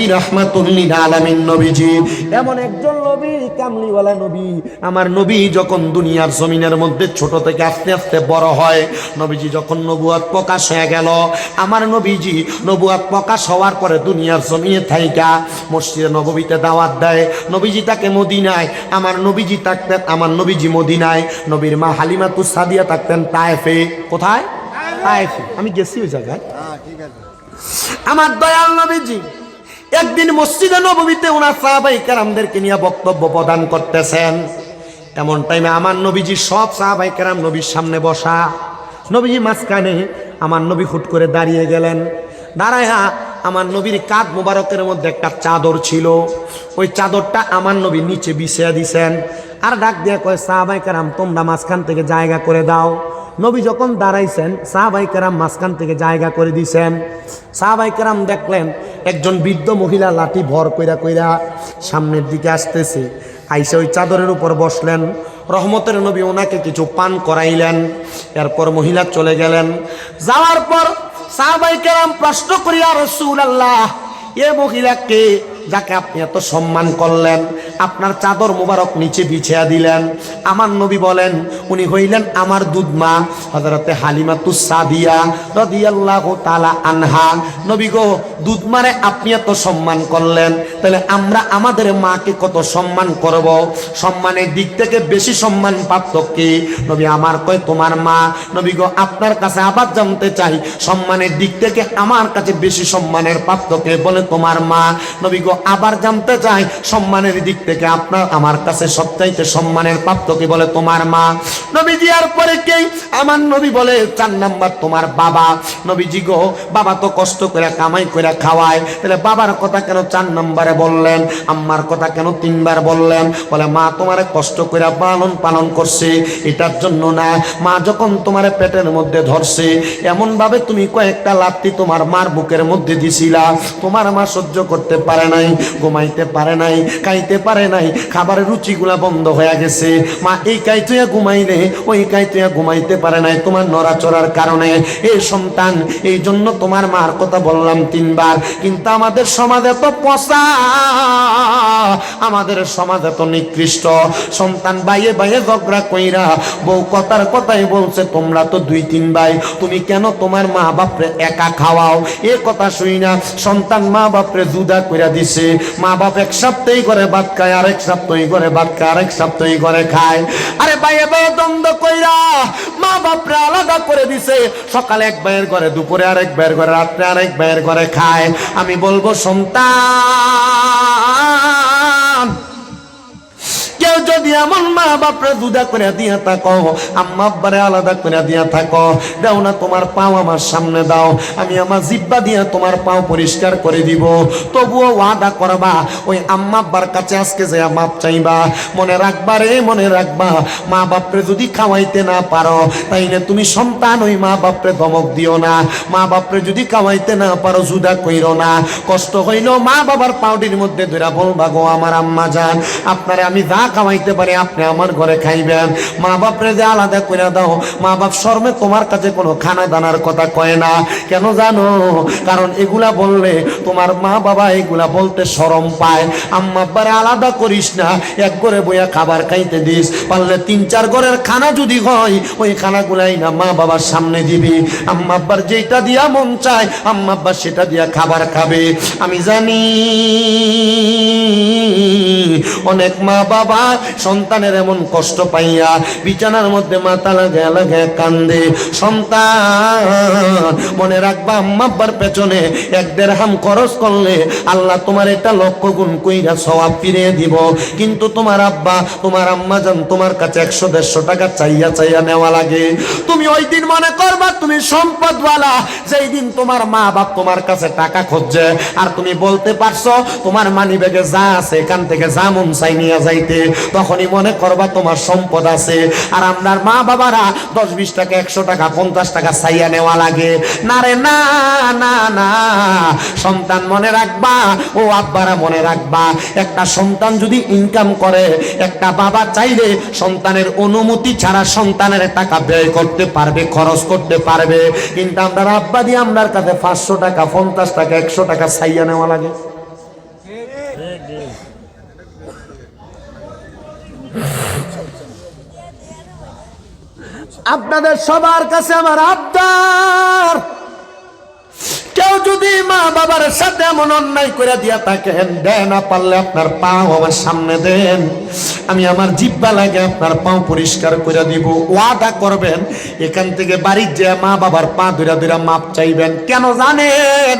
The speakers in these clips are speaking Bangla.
নবী রাহমাতুল্লিল আলামিন নবীজি। এমন একজন নবী কামলিওয়ালা নবী। আমার নবী যখন দুনিয়ার জমিনের মধ্যে ছোট থেকে আস্তে আস্তে বড় হয় নবীজি যখন নবুয়াত প্রকাশ হয়ে গেল আমার নবীজি নবুয়াত প্রকাশ হওয়ার পরে দুনিয়ার জমিনে থাইকা মসজিদে নববীতে দাওয়াত দেয়। নবীজি তাকে মদিনায় আমার নবীজি থাকতেন আমার নবীজি মদিনায়। নবীর মা হালিমাতু সাদিয়া থাকতেন তায়েফে। কোথায়? তায়েফে। আমি গেছি ওই জায়গায়। আমার দয়াল নবীজি একদিন মসজিদে নবীতে ওনার সাহাবাই কেরামদেরকে নিয়ে বক্তব্য প্রদান করতেছেন। এমন টাইমে আমার নবীজি সব সাহাবাই কেরাম নবীর সামনে বসা। নবীজি মাঝখানে আমার নবী হুট করে দাঁড়িয়ে গেলেন। দাঁড়ায়া আমার নবীর কাঁধ মোবারকের মধ্যে একটা চাদর ছিল। ওই চাদরটা আমার নবী নিচে বিছিয়ে দিছেন। আর ডাক দিয়া কয়, সাহাবাই কেরাম, তোমরা মাঝখান থেকে জায়গা করে দাও। নবী যখন দাঁড়াইছেন, সাহাবাই কেরাম মাঝখান থেকে জায়গা করে দিছেন। সাহাবাই কেরাম দেখলেন একজন বৃদ্ধ মহিলা লাঠি ভর কইরা কইরা সামনের দিকে আসতেছে। আইসে ওই চাদরের উপর বসলেন। রহমতের নবী ওনাকে কিছু পান করাইলেন। এরপর মহিলা চলে গেলেন। যাওয়ার পর সাহাবাই প্রশ্ন করিয়া রসুল আল্লাহ এ মহিলাকে যাকে আপনি এত সম্মান করলেন আপনার চাদর মোবারক নিচে বিছিয়া দিলেন। আমার নবী বলেন, উনি হইলেন আমার দুধমা হজরতে হালিমাতু সাদিয়া রদিয়াল্লাহু তাআলা আনহা। নবী গো, দুধমারে আপনি এত সম্মান করলেন, তাহলে আমরা আমাদের মাকে কত সম্মান করব? সম্মানের দিক থেকে বেশি সম্মান প্রাপ্ত কে? নবী আমার কয়, তোমার মা। নবী গো, আপনার কাছে আবার জানতে চাই, সম্মানের দিক থেকে আমার কাছে বেশি সম্মানের প্রাপ্ত কে? বলে, তোমার মা। নবী গো, আবার জানতে চাই, সম্মানের দিক থেকে আপনার, আমার কাছে সবচাইতে সম্মানের প্রাপ্ত কে বলে তোমার মা? নবীজি, আর পরে কে? আমার নবী বলে, চার নাম্বার তোমার বাবা। নবীজি গো, বাবা তো কষ্ট করে, কামাই করে খাওয়ায়। তাহলে বাবার কথা কেন চার নাম্বারে বললেন? আম্মার কথা কেন তিনবার বললেন? বলে, মা তোমারে কষ্ট করে পালন পালন করছে, এটার জন্য না। মা যখন তোমার পেটের মধ্যে ধরছে এমন ভাবে তুমি কয়েকটা লাত্তি তোমার মার বুকের মধ্যে দিছিলা। তোমার মা সহ্য করতে পারে নাই, ঘুমাইতে পারে নাই, খাইতে পারে নাই। খাবারের রুচিগুলা বন্ধ হয়ে গেছে। মা, এই কাইতুয়া ঘুমাইলে, ওই কাইতুয়া ঘুমাইতে পারে নাই তোমার নড়াচড়ার কারণে। এই সন্তান, এই জন্য তোমার মার কথা বললাম তিনবার। কিন্তু আমাদের সমাজে তো পচা, আমাদের সমাজ এত নিকৃষ্ট। সন্তান বাইয়ে বাইয়ে ঝগড়া কইরা বউ কথার কথাই বলছে, তোমরা তো দুই, তিন ভাই, তুমি কেন তোমার মা বাপরে একা খাওয়াও? এ কথা শুই না। সন্তান মা বাপরে জুদা কইরা দিছে। মা বাপ এক সপ্তাহে করে ভাত আরেক সপ্তাহ করে আরেক সপ্তাহ করে খায়। আরে বাইয়ে বাইয়ে দ্বন্দ্ব কইরা মা বাপরা আলাদা করে দিছে। সকালে এক ভাইয়ের ঘরে, দুপুরে আরেক ভাইয়ের ঘরে, রাত্রে আরেক ভাইয়ের ঘরে খায়। আমি বলব, সন্তান পরিষ্কার করে দিব। তবুও ওয়াদা করবা, ওই কাছে আজকে যে মাপ চাইবা। মনে রাখবা রে, মনে রাখবা, মা বাপরে যদি খাওয়াইতে না পারো, তাইলে তুমি সন্তান ওই মা বাপরে ধমক দিও না। মা বাপরে যদি খাওয়াইতে না পারো, জুদা কইরো না। কষ্ট হইল মা বাবার পাউডির মধ্যে ধরা বলবা গো আমার আম্মা যান। আপনারে আমি যা খাওয়াইতে পারি আপনি আমার ঘরে খাইবেন। মা বাপরে যে আলাদা করে দাও, মা বাপ শর্মে তোমার কাছে কোনো খানা দানার কথা কয় না। কেন জানো? কারণ এগুলা বললে তোমার মা বাবা এগুলা বলতে শরম পায়। আম্মা আব্বারে আলাদা করিস না, এক ঘরে বইয়া খাবার খাইতে দিস। পারলে তিন চার ঘরের খানা যদি হয়, ওই খানাগুলাই না মা বাবার সামনে দিবি। আম্মা যেটা দিয়া মন চায়, আম্মা সেটা দিয়া খাবার খাবে। আমি জানি, অনেক মা বাবা সন্তানের এমন কষ্ট পাইয়া বিছানার মধ্যে মাথা লাগে লাগে কান্দে। সন্তান, মনে রাখবা, আম্মা আব্বার পেছনে এক দেড় হাম খরচ করলে আল্লাহ তোমার এটা লক্ষ গুণ কইরা সওয়াব ফিরিয়ে দিব। কিন্তু তোমার আব্বা, তোমার আম্মা জান তোমার কাছে একশো দেড়শো টাকা চাইয়া চাইয়া নেওয়া লাগে। তুমি ওই দিন মনে করবা, তুমি সম্পদওয়ালা, যেই দিন তোমার মা বাপ তোমার কাছে টাকা খুঁজছে। আর তুমি বলতে পারছ, তোমার মানি ব্যাগে যা আছে এখান থেকে যা মন চাই নিয়ে যাইতে। তখনই মনে করবা তোমার সম্পদ আছে। আর আপনার মা বাবারা দশ, বিশ টাকা, একশো টাকা, পঞ্চাশ টাকা চাইয়া নেওয়া লাগে। না রে, না না না। সন্তান মনে রাখবা, ও আব্বারা মনে রাখবা, একটা সন্তান যদি ইনকাম করে, একটা বাবা চাইলে সন্তানের অনুমতি ছাড়া সন্তানের টাকা ব্যয় করতে পারবে, খরচ করতে পারবে। কিন্তু আমরা আব্বা দিয়ে আপনার কাছে পাঁচশো টাকা, পঞ্চাশ টাকা, একশো টাকা চাইয়া নেওয়া লাগে। আপনাদের সবার কাছে আমার আবদার। কেউ যদি মা বাবার সাথে এমন অন্যায় করে দিয়া থাকেন দেন না পারলে আপনার পাও আমার সামনে দেন। আমি আমার জিব্বা লাগে আপনার পাও পরিষ্কার করে দিব। ওয়াদা করবেন, এখান থেকে বাড়ির যে মা বাবার পা ধরে ধরে মাপ চাইবেন। কেন জানেন?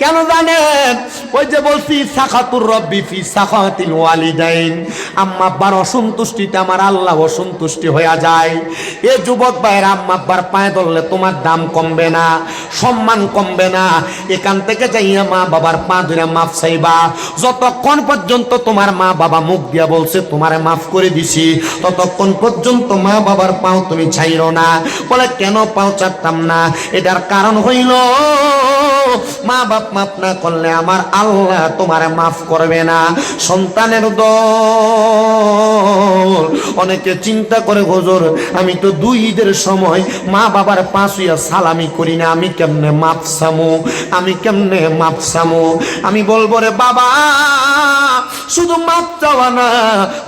কেন জানেন? ওই যে বলছি, সাখাতুর রব্বি ফি সাখাতিল ওয়ালিদাইন। আম্মা আব্বার অসন্তুষ্টিতে আমার আল্লাহ অসন্তুষ্টি হয়ে যায়। এ যুবক ভাইয়ের, আম্মা আব্বার পায়ে ধরলে তোমার দাম কমবে না, সম্মান কমবে না। এখান থেকে যাইয়া মা বাবার পা ধরে মাফ চাইবা। যতক্ষণ পর্যন্ত তোমার মা বাবা মুখ দিয়া বলছে, তোমার মাফ করে দিছি, ততক্ষণ পর্যন্ত মা বাবার পাও তুমি ছাইরো না। বলে, কেন পাও চাটতাম না? এটার কারণ হইল মা বাপ মাফ না করলে আমার আল্লাহ তোমার মাফ করবে না। সন্তানের দল। অনেকে চিন্তা করে, হুজুর, আমি তো দুই ঈদের সময় মা বাবার পাঁচ হইয়া সালামি করি না, আমি কেমনে মাপ সামু? আমি কেমনে মাপ সামু? আমি বলব, রে বাবা, শুধু মাপ চাওয়া না,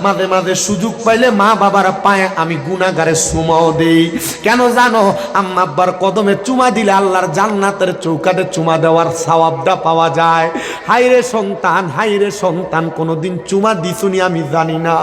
মাঝে মাঝে সুযোগ পাইলে মা বাবার পায়ে আমি গুনাগারে সুমাও দেই। কেন জানো আম্মা আব্বার কদমে চুমা দিলে আল্লাহর জান্নাতের চৌকাতে চুমা দেওয়ার সওয়াবটা পাওয়া যায়। হাইরে সন্তান হাইরে সন্তান, কোনোদিন চুমা দিছুনি আমি জানি না।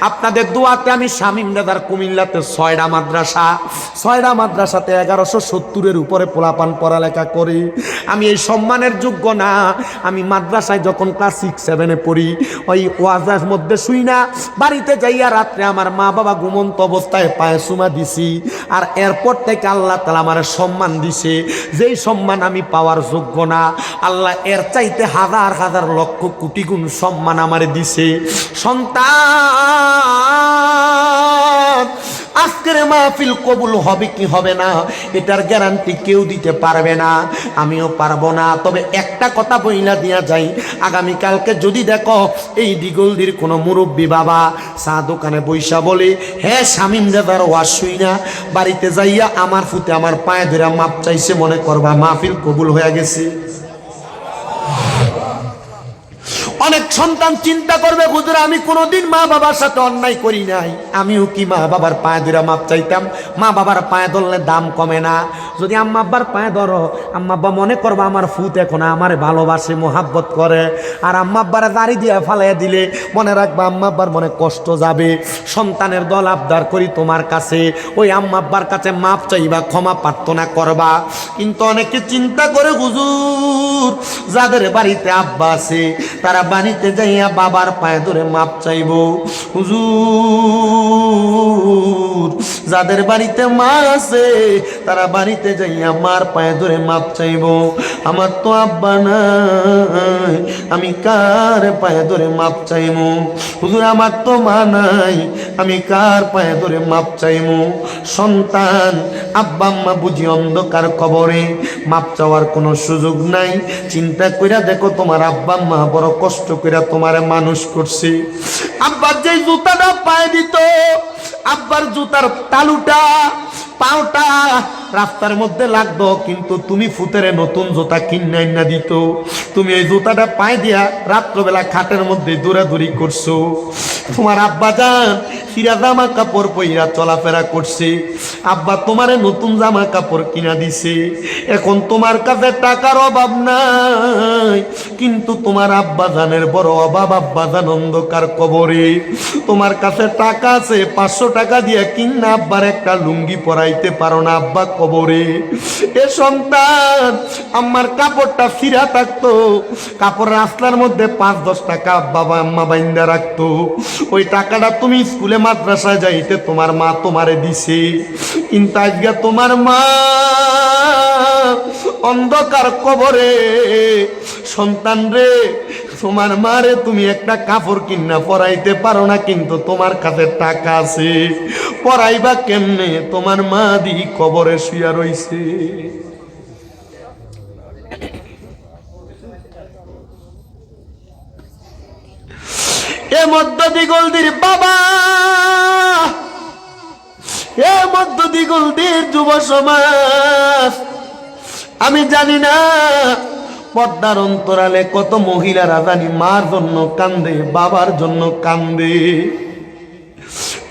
আপনাদের দোয়াতে আমি শামীম দাদার কুমিল্লাতে ছয়টা মাদ্রাসা। ছয়টা মাদ্রাসাতে এগারোশো সত্তরের উপরে পোলাপান পড়ালেখা করি। আমি এই সম্মানের যোগ্য না। আমি মাদ্রাসায় যখন ক্লাস সিক্স, সেভেনে পড়ি, ওই ওয়াজার মধ্যে শুই না। বাড়িতে যাইয়া রাত্রে আমার মা বাবা ঘুমন্ত অবস্থায় পায়ে চুমা দিছি। আর এরপর থেকে আল্লাহ তালা আমার সম্মান দিছে। যেই সম্মান আমি পাওয়ার যোগ্য না। আল্লাহ এর চাইতে হাজার হাজার লক্ষ কোটি গুণ সম্মান আমার দিছে। সন্তান! আজকের মাহফিল কবুল হবে কি হবে না, এটার গ্যারান্টি কেউ দিতে পারবে না। আমিও পারব না। তবে একটা কথা বইলা দিয়া যাই, আগামীকালকে যদি দেখো এই দিগলদির কোনো মুরব্বী বাবা চা দোকানে বৈশা বলে হ্যাঁ শামিম দাদার ওয়াজ শুই না। বাড়িতে যাইয়া আমার ফুতে আমার পায়ে ধরে মাপ চাইছে, মনে করবা মাহফিল কবুল হয়ে গেছে। সন্তান চিন্তা করবে, হুজুর, আমি কোনোদিন মা বাবার সাথে অন্যায় করি নাই। আমিও কি মা বাবার পায়ে ধরে মাপ চাইতাম? মা বাবার পায়ে ধরলে দাম কমে না। যদি আম্মা আব্বার পায়ে ধরো, আম্মা আব্বা মনে করবা আমার ফুত এখন আমার ভালোবাসে, মোহাব্বত করে। আর আম্মা আব্বারা দাড়ি দিয়ে ফালাইয়া দিলে মনে রাখবা আম্মা আব্বার মনে কষ্ট যাবে। সন্তানের দল আবদার করি তোমার কাছে। ওই আম্মা আব্বার কাছে মাপ চাইবা, ক্ষমা প্রার্থনা করবা। কিন্তু অনেকে চিন্তা করে, হুজুর, যাদের বাড়িতে আব্বা আছে, তারা বাড়িতে যাইয়া বাবার পায়ে ধরে মাপ চাইব। হুজুর, যাদের বাড়িতে মা আছে, তারা বাড়িতে যাইয়া মার পায়ে ধরে মাপ চাইব। আমার তো আব্বা নাই, আমি কার পায়ে ধরে মাপ চাইব? হুজুর, আমার তো মা নাই, আমি কার পায়ে ধরে মাপ চাইব? সন্তান, আব্বা আম্মা বুঝি অন্ধকার কবরে, মাপ চাওয়ার কোনো সুযোগ নাই। চিন্তা কইরা দেখো তোমার আব্বা আম্মা বড় কষ্ট কইরা তোমারে মানুষ করছে। আব্বার যে জুতাটা পায়ে দিত, আব্বার জুতার তালুটা, পাওটা রাস্তার মধ্যে লাগতো, কিন্তু তুমি ফুতেরে নতুন জুতা কিনাই না দিত। তুমি এই জুতাটা পায়ে দিয়া রাত্রবেলা খাটের মধ্যে দৌড়াদৌড়ি করছ। তোমার আব্বা যান সিরা জামা কাপড় পইরা চলাফেরা করছে। আব্বা তোমারে নতুন জামা কাপড় কিনা দিছে। এখন তোমার কাছে টাকার অভাব নাই, কিন্তু তোমার আব্বা জানের বড় অভাব, আব্বা জান অন্ধকার কবরে। তোমার কাছে টাকা আছে, পাঁচশো টাকা দিয়ে কিনা আব্বার একটা লুঙ্গি পরাইতে পারো না আব্বা কবরে। এ সন্তান, আমার কাপড়টা ফিরা থাকতো কাপড় রাস্তার মধ্যে পাঁচ দশ টাকা বাবা আম্মা বাইন্দা রাখতো। ওই টাকাটা তুমি স্কুলে মাদ্রাসায় যাইতে তোমার মা তোমারে দিছে। কিন্তু আজকে তোমার মা অন্ধকার কবরে, সন্তান রে, তোমার মারে তুমি একটা কাপড় কিনা পরাইতে পারো না, কিন্তু তোমার কাছে টাকা আছে। পরাইবা কেমনে? তোমার মা দি কবরে শুয়া রইছে। এ মধ্য দিগলদির বাবা। এ মধ্য দিগলদির যুব সমাজ। আমি জানি না পর্দার অন্তরালে কত মহিলারা জানি মার জন্য কান্দে, বাবার জন্য কান্দে।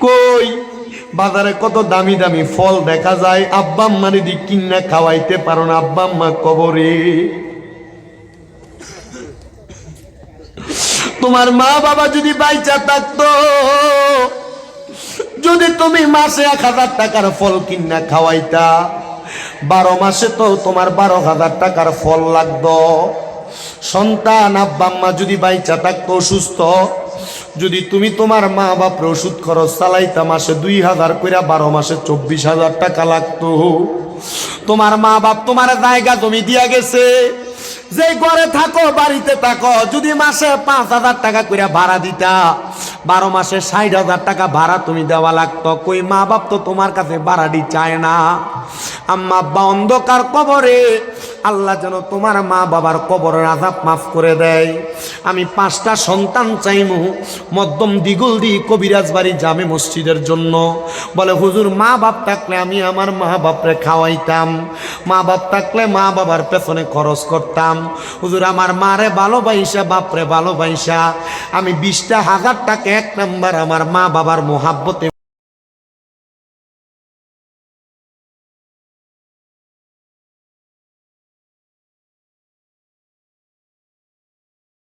কই? বাজারে কত দামি দামি ফল দেখা যায়, আব্বা আম্মার দি কিনা খাওয়াইতে পারো না, আব্বা আম্মা কবরে। তোমার মা বাবা যদি বাইচা থাকতো, যদি তুমি মাসে এক হাজার টাকার ফল কিনা খাওয়াইতা, বারো মাসে তো তোমার বারো হাজার টাকার ফল লাগতো। সন্তান, আব্বা, আম্মা যদি বাইচা থাকতো, অসুস্থ, যদি তুমি তোমার মা বাপরে ওষুধ খরচ চালাইতা, মাসে দুই হাজার কইরা বারো মাসে চব্বিশ হাজার টাকা লাগতো। তোমার মা বাপ তোমার জায়গা তুমি দিয়া গেছে। যে ঘরে থাকো, বাড়িতে থাকো, যদি মাসে পাঁচ হাজার টাকা করে ভাড়া দিতা, বারো মাসে ষাট হাজার টাকা ভাড়া তুমি দেওয়া লাগতো, কই মা বাপ তো তোমার কাছে ভাড়াটি চায় না। আম্মা আব্বা অন্ধকার কবরে আল্লাহ যেন তোমার মা বাবার কবরের আজাব মাফ করে দেয়। আমি পাঁচটা সন্তান চাইমু, মধ্যম দিগুল দি কবিরাজ বাড়ি যাবে মসজিদের জন্য। বলে, হুজুর, মা বাপ থাকলে আমি আমার মা বাপরে খাওয়াইতাম। মা বাপ থাকলে মা বাবার পেছনে খরচ করতাম। হুজুর, আমার মারে ভালোবাইসা, বাপরে ভালোবাইসা। আমি বিশটা হাজার টাকা এক নাম্বার আমার মা বাবার মোহাব্বতে